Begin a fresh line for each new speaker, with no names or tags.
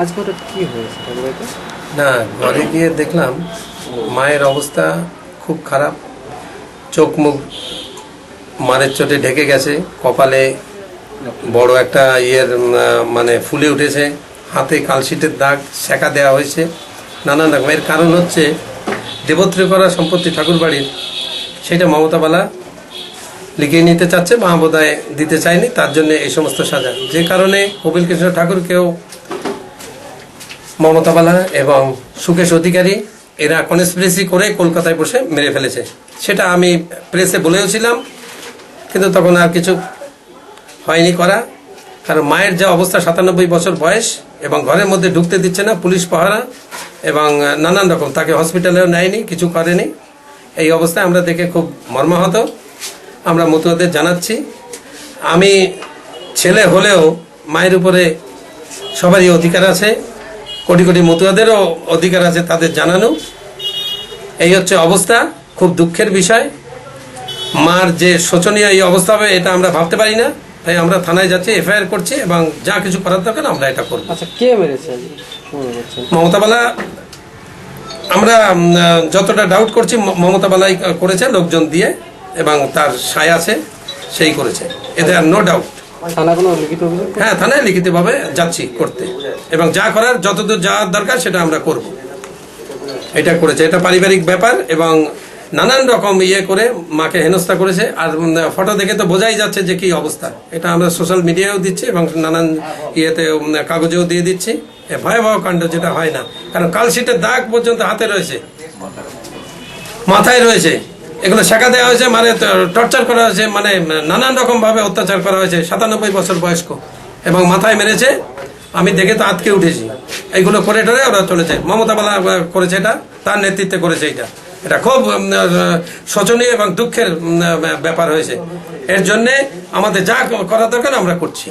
আজকে হঠাৎ কি হয়েছে
না, ঘরে গিয়ে দেখলাম মায়ের অবস্থা খুব খারাপ। চোখ মুখ মারের চোটে ঢেকে গেছে, কপালে বড় একটা ইয়ের মানে ফুলে উঠেছে, হাতে কালশিটের দাগ সেকা দেওয়া হয়েছে, নানান রকম। এর কারণ হচ্ছে দেবত্রী করা সম্পত্তি ঠাকুর বাড়ির, সেটা মমতাবালা লিখিয়ে নিতে চাচ্ছে মা বোধহয় দিতে চায়নি, তার জন্য এই সমস্ত সাজা। যে কারণে কপিল কৃষ্ণ ঠাকুরকেও মমতা বালা এবং সুকেশ অধিকারী, এরা কনস্পিরেসি করে কলকাতায় বসে মেরে ফেলেছে। সেটা আমি প্রেসে বলেওছিলাম, কিন্তু তখন আর কিছু হয়নি করা। কারণ মায়ের যে অবস্থা, সাতানব্বই বছর বয়স এবং ঘরের মধ্যে ঢুকতে দিচ্ছে না, পুলিশ পাহারা এবং নানান রকম। তাকে হসপিটালেও নেয়নি, কিছু করেনি। এই অবস্থায় আমরা দেখে খুব মর্মাহত। আমরা মতুয়াদের জানাচ্ছি, আমি ছেলে হলেও মায়ের উপরে সবারই অধিকার আছে। কোটি কোটি মতুয়াদেরও অধিকার আছে তাদের জানানো। এই হচ্ছে অবস্থা খুব দুঃখের বিষয়। মার যে শোচনীয় এই অবস্থা হবে এটা আমরা ভাবতে পারি না। তাই আমরা থানায় যাচ্ছি এফআইআর করছি এবং যা কিছু করার দরকার আমরা এটা করব।
আচ্ছা কে মেরেছে
মমতা বালা আমরা যতটা ডাউট করছি মমতা বালাই করেছে লোকজন দিয়ে এবং তার সায় আছে সেই করেছে। এতে আর নো ডাউট হ্যাঁ থানায় লিখিতভাবে যাচ্ছি করতে। এবং যা করার, যতদূর যাওয়ার দরকার, সেটা আমরা করব। এটা করেছে। এটা পারিবারিক ব্যাপার এবং নানান রকম ইয়ে করে মাকে হেনস্থা করেছে। আর ফটো দেখে তো বোঝাই যাচ্ছে যে কি অবস্থা। এটা আমরা সোশ্যাল মিডিয়ায়ও দিচ্ছি এবং নানান ইয়েতে কাগজেও দিয়ে দিচ্ছি। ভয়াবহ কাণ্ড যেটা হয় না। কারণ কালশিটের দাগ পর্যন্ত হাতে রয়েছে। মাথায় রয়েছে। এগুলো শেখা দেওয়া হয়েছে মানে টর্চার করা হয়েছে মানে নানান রকম ভাবে অত্যাচার করা হয়েছে, সাতানব্বই বছর বয়স্ক, এবং মাথায় মেরেছে। আমি দেখে তো আটকে উঠেছি। এইগুলো করে টরে ওরা চলেছে। মমতা বালা করেছে এটা, তার নেতৃত্বে করেছে এটা। এটা খুব শোচনীয় এবং দুঃখের ব্যাপার হয়েছে। এর জন্যে আমাদের যা করা দরকার, আমরা করছি।